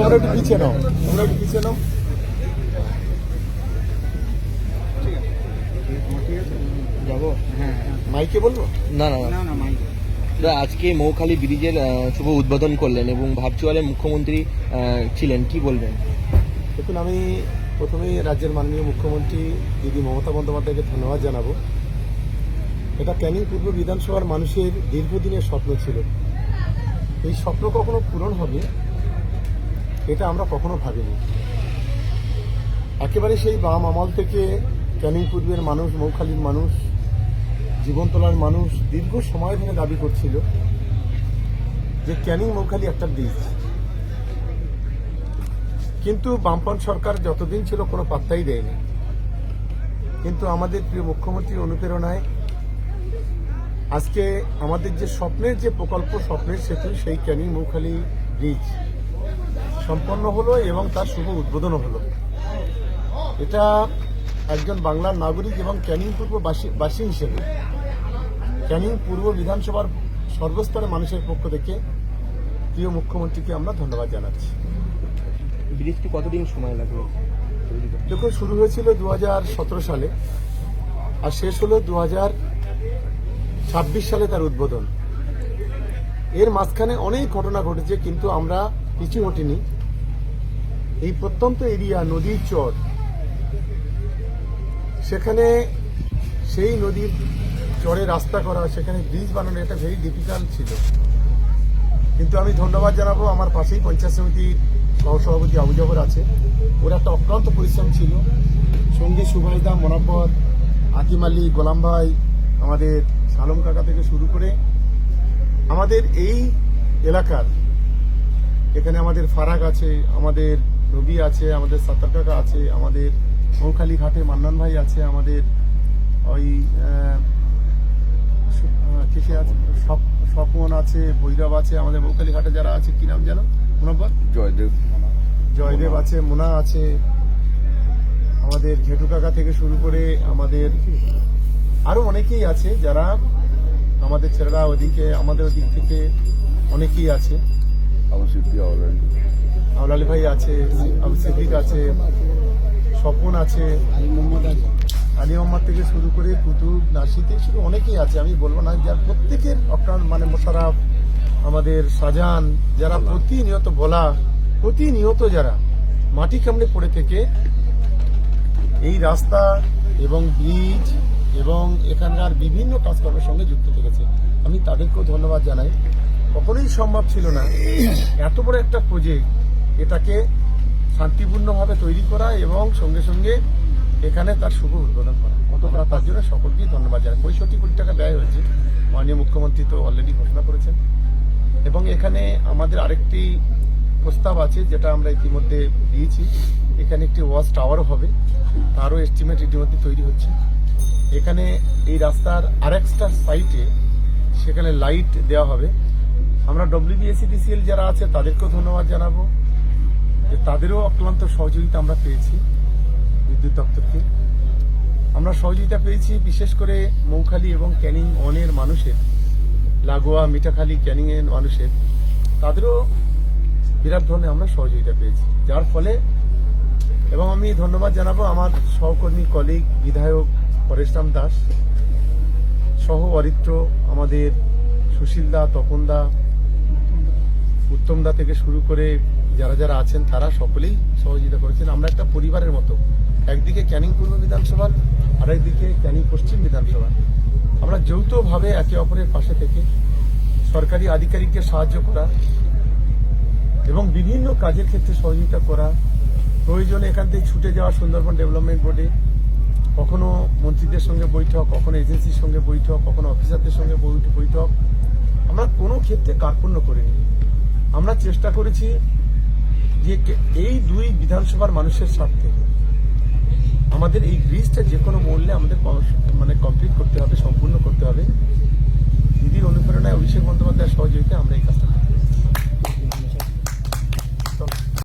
তোমরা একটু পিছিয়ে নাও। তোমরা একটু পিছিয়ে নাও। যাব? হ্যাঁ মাইকে বলব? না না না। না না আজকে মৌখালী ব্রিজের শুভ উদ্বোধন করলেন এবং ভার্চুয়ালে মুখ্যমন্ত্রী ছিলেন। কি বলবেন? দেখুন আমি প্রথমেই রাজ্যের মাননীয় মুখ্যমন্ত্রী দিদি মমতা বন্দ্যোপাধ্যায়কে ধন্যবাদ জানাব। এটা ক্যানিং পূর্ব বিধানসভার মানুষের দীর্ঘদিনের স্বপ্ন ছিল। এই স্বপ্ন কখনো পূরণ হবে আমরা কখনো ভাবিনি। একেবারে সেই বাম আমল থেকে ক্যানিং পূর্বের মানুষ, মৌখালীর মানুষ জীবনতলার মানুষ দীর্ঘ সময় ধরে দাবি করছিল যে ক্যানিং মৌখালী একটা ব্রিজ। কিন্তু বামপন্থ সরকার যতদিন ছিল কোনো পাত্তাই দেয়নি। কিন্তু আমাদের প্রিয় মুখ্যমন্ত্রীর অনুপ্রেরণায় আজকে আমাদের যে স্বপ্নের যে প্রকল্প, স্বপ্নের সেতু, সেই ক্যানিং মৌখালী ব্রিজ সম্পন্ন হলো এবং তার শুভ উদ্বোধনও হলো। এটা একজন বাংলার নাগরিক এবং ক্যানিং পূর্ব বাসী- বাসী হিসেবে। ক্যানিং পূর্ব বিধানসভার সর্বস্তরের মানুষের পক্ষ থেকে প্রিয় মুখ্যমন্ত্রীকে আমরা ধন্যবাদ জানাচ্ছি। ব্রিজটি কতদিন সময় লাগল? দেখুন শুরু হয়েছিল দু হাজার সতেরো সালে আর শেষ হলো দু হাজার ছাব্বিশ সালে তার উদ্বোধন। এর মাঝখানে অনেক ঘটনা ঘটেছে কিন্তু আমরা পিছু হটিনি। এই প্রত্যন্ত এরিয়া, নদীর চর, সেখানে সেই নদীর চরে রাস্তা করা, সেখানে ব্রিজ বানানো, এটা ভেরি ডিফিকাল্ট ছিল। কিন্তু আমি ধন্যবাদ জানাব, আমার পাশেই পঞ্চায়েত সমিতির সহসভাপতি আবু জবর আছে। ওর একটা অক্লান্ত পরিশ্রম ছিল। সঙ্গে সুবাইদা মনাব্বর আতিম আলী, গোলাম ভাই, আমাদের সালম কাকা থেকে শুরু করে আমাদের এই এলাকার, এখানে আমাদের ফারাক আছে, আমাদের রবি আছে আমাদের সাত্তার কাকা আছে আমাদের মৌখালী ঘাটে মান্নান ভাই আছে আমাদের ওই কে কে আছে? স্বপ- স্বপন আছে ভৈরব আছে আমাদের মৌখালী ঘাটে যারা আছে কি নাম জানো মনোবর জয়দেব। জয়দেব আছে মোনা আছে। আমাদের ঘেটু কাকা থেকে শুরু করে আমাদের আরও অনেকেই আছে যারা আমাদের ছেলেরা ওদিকে আমাদের ওদিক থেকে অনেকেই আছে। আউলালি ভাই আছে আবু সিদ্দিক আছে স্বপন আছে। আলী মোহাম্মদ থেকে শুরু করে কুতুব নাসি থেকে শুরু অনেকেই আছে আমি বলব না যার প্রত্যেকের অক্টান মানে মোশারফ আমাদের শাহজাহান যারা প্রতিনিয়ত বলা প্রতিনিয়ত যারা মাটি কামড়ে পড়ে থেকে এই রাস্তা এবং ব্রিজ এবং এখানকার বিভিন্ন কাজকর্মের সঙ্গে যুক্ত থেকেছে। আমি তাদেরকেও ধন্যবাদ জানাই। কখনোই সম্ভব ছিল না। এত বড় একটা প্রজেক্ট এটাকে শান্তিপূর্ণভাবে তৈরি করা এবং সঙ্গে সঙ্গে এখানে তার শুভ উদ্বোধন করা। আমরা তার জন্য সকলকেই ধন্যবাদ জানাই। পঁয়ষট্টি কোটি টাকা ব্যয় হয়েছে। মাননীয় মুখ্যমন্ত্রী তো অলরেডি ঘোষণা করেছেন। এবং এখানে আমাদের আরেকটি প্রস্তাব আছে, যেটা আমরা ইতিমধ্যে দিয়েছি। এখানে একটি ওয়াচ টাওয়ারও হবে। তারও এস্টিমেট ইতিমধ্যে তৈরি হচ্ছে। এখানে এই রাস্তার আরেকটা সাইটে সেখানে লাইট দেওয়া হবে। আমরা ডব্লিউবিএসিডিসিএল যারা আছে, তাদেরকেও ধন্যবাদ জানাব। যে তাদেরও অক্লান্ত সহযোগিতা আমরা পেয়েছি বিদ্যুৎ দপ্তরকে। আমরা সহযোগিতা পেয়েছি বিশেষ করে মৌখালি এবং ক্যানিং অনের মানুষের, লাগোয়া, মিঠাখালী ক্যানিং এর মানুষের। তাদেরও বিরাট ধরনের আমরা সহযোগিতা পেয়েছি। যার ফলে, এবং আমি ধন্যবাদ জানাব আমার সহকর্মী কলিগ, বিধায়ক পরেশরাম দাস সহ অরিত্র, আমাদের সুশীল দা, তপন দা, উত্তম দা থেকে শুরু করে যারা যারা আছেন তারা সকলেই সহযোগিতা করেছেন। আমরা একটা পরিবারের মতো। একদিকে ক্যানিং পূর্ব বিধানসভা, আরেকদিকে ক্যানিং পশ্চিম বিধানসভা। আমরা যৌথভাবে একে অপরের পাশে থেকে সরকারি আধিকারিককে সাহায্য করা এবং বিভিন্ন কাজের ক্ষেত্রে সহযোগিতা করা, প্রয়োজনে এখান থেকে ছুটে যাওয়া সুন্দরবন ডেভেলপমেন্ট বোর্ডে, কখনো মন্ত্রীদের সঙ্গে বৈঠক, কখনো এজেন্সির সঙ্গে বৈঠক, কখনো অফিসারদের সঙ্গে বৈঠক। আমরা কোনো ক্ষেত্রে কার্পণ্য করিনি। আমরা চেষ্টা করেছি যে এই দুই বিধানসভার মানুষের স্বার্থে। আমাদের এই ব্রিজটা যে কোনো মূল্যে আমাদের মানে